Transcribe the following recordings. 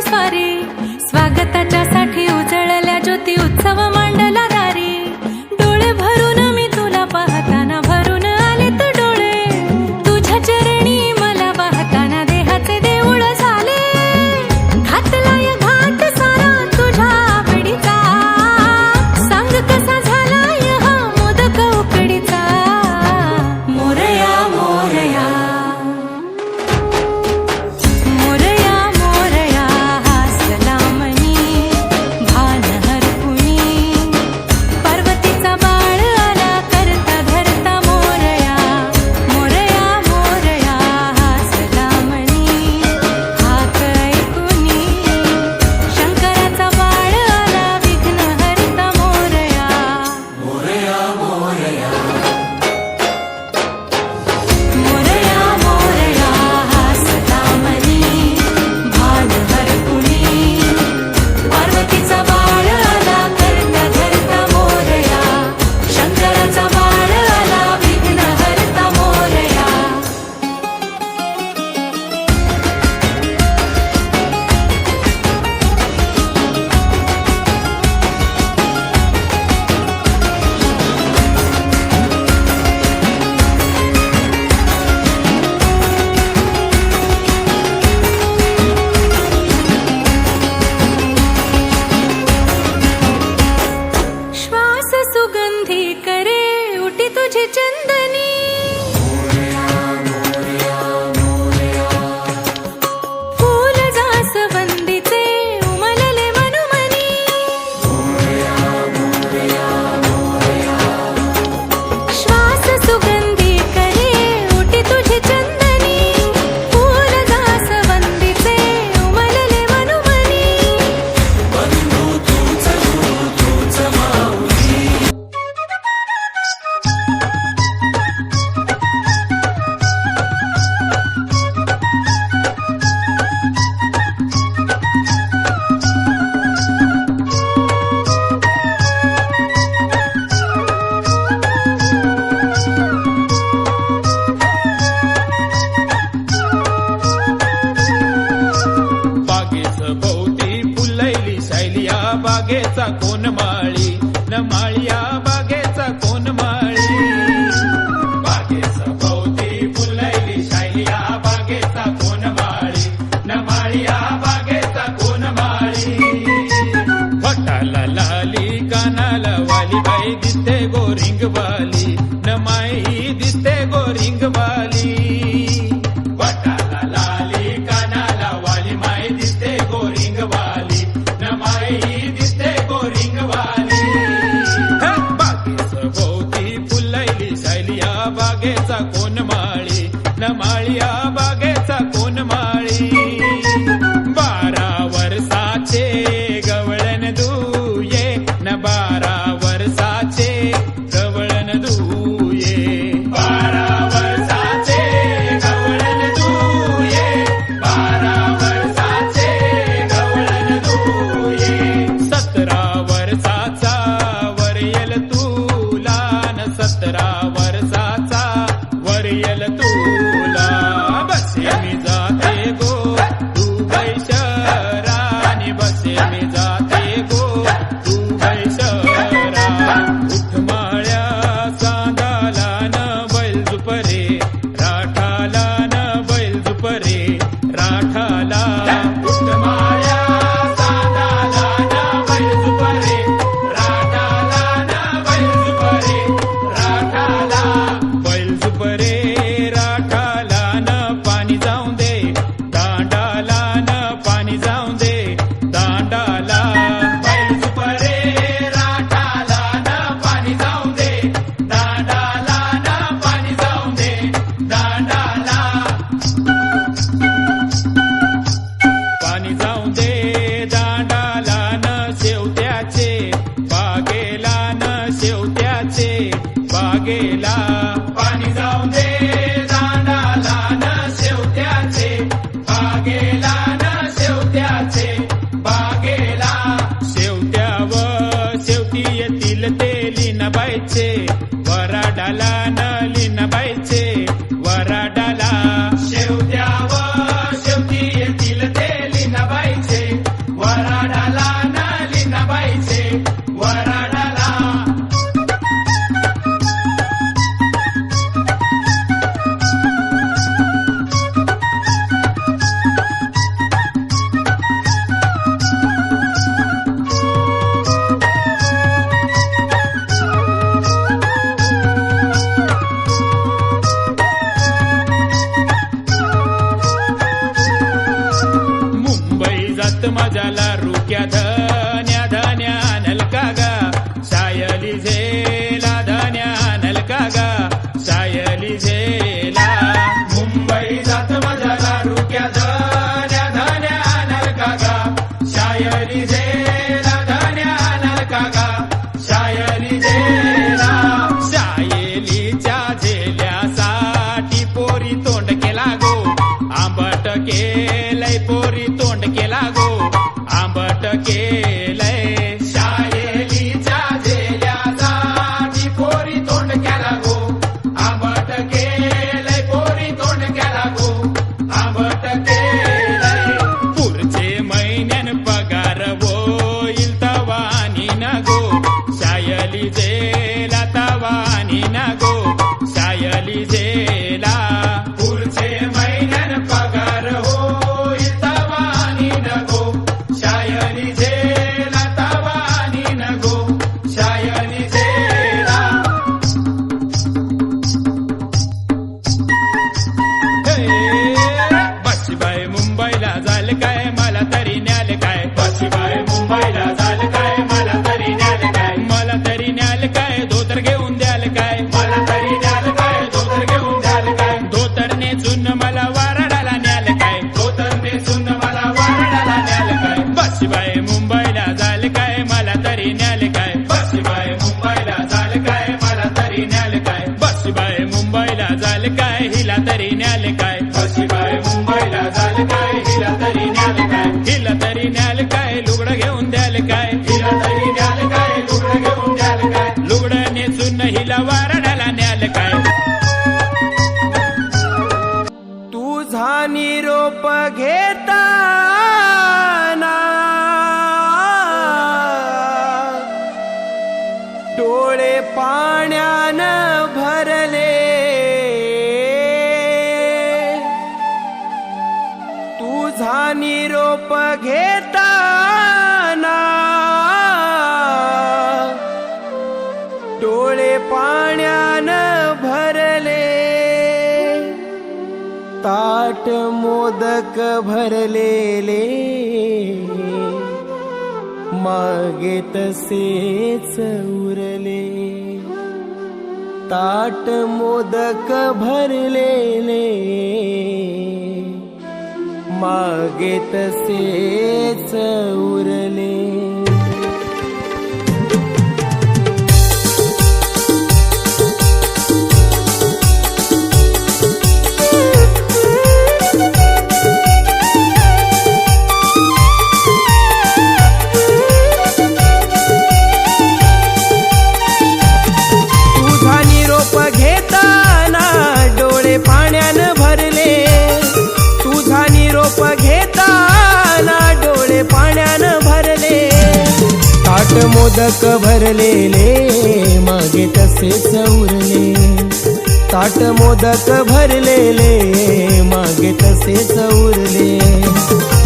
స్వరే స్వాగత वाली बाई दिसते गोरिंग वाली వరడల தயரிசே वानि नगो सायलि जे ಇಲ್ಲ ತರಿ ನಾಲ್ಕ निरोप घेताना डोळे पाण्यानं भरले ताट मोदक भरलेले. मागे तसेच उरले ताट मोदक भरलेले. मागेतसेच उरले. ताट मोदक भरलेले मागे तसे चौरले. ताट मोदक भरलेले मागे तसे चौरले.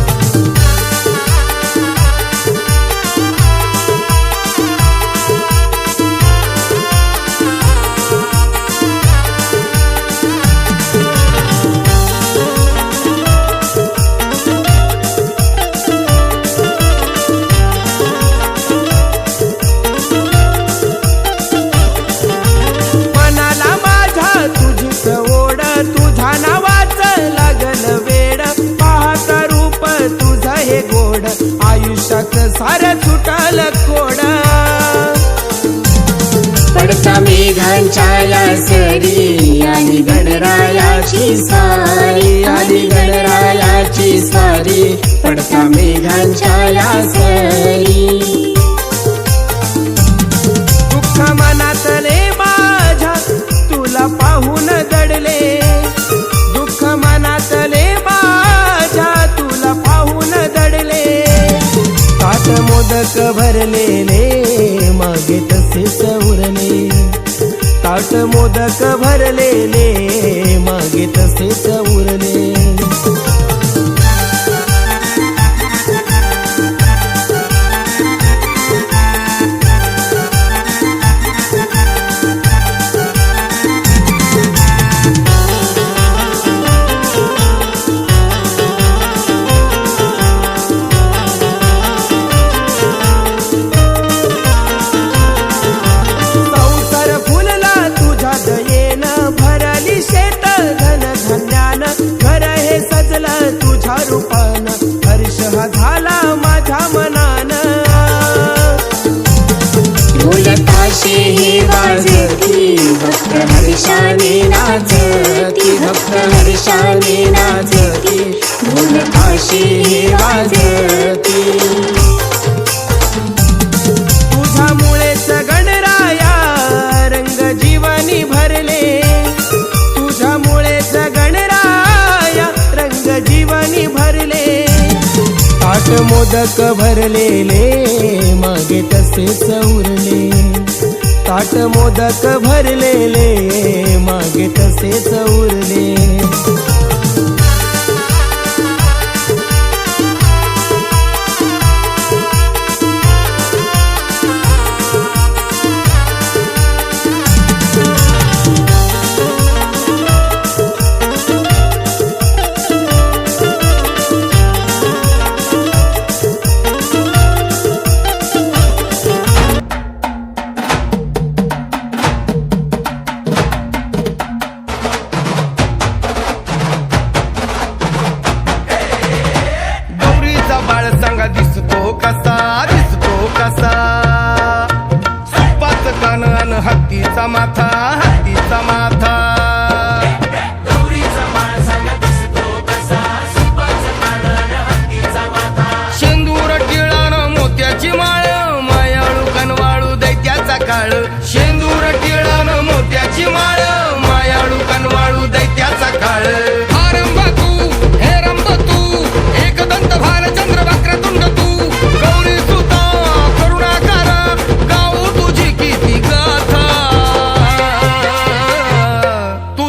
सारी आणि गणरायाची सारी आणि गणरायाची सारी पडता मेघांच्या या ಕವ मोदक भरलेले मागे तसे चौरले ताट मोदक भरलेले मागे तसे चौरले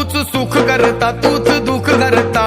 तूच सुख करता तूच दुःख करता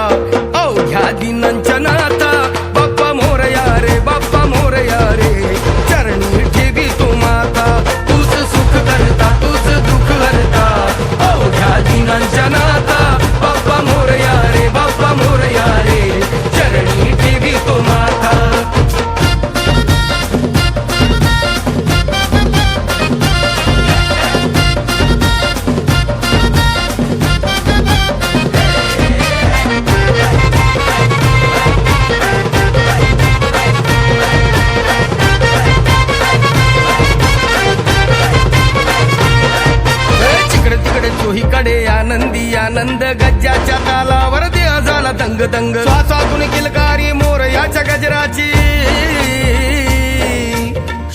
दंग श्वासातून किलकारी मोर याच्या गजराची.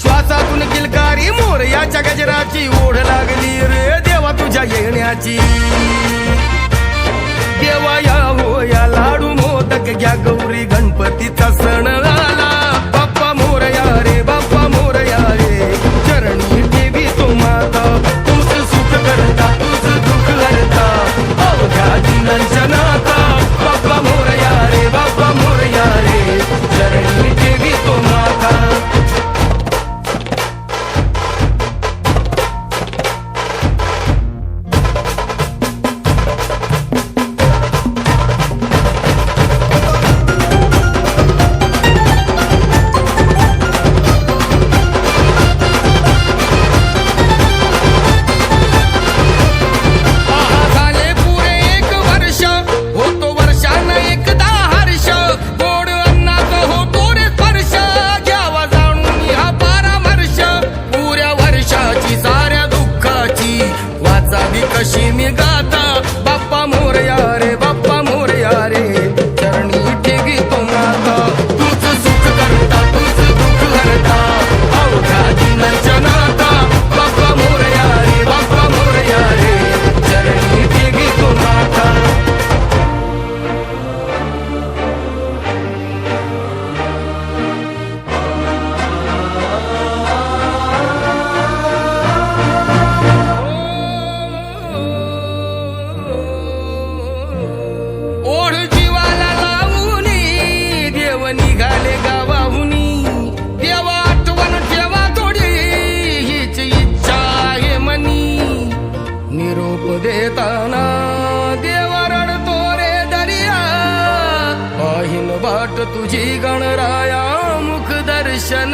श्वासातून किलकारी मोर याच्या गजराची. ओढ लागली रे देवा तुझ्या येण्याची. देवा या हो या लाडू मोदक घ्या गो. चल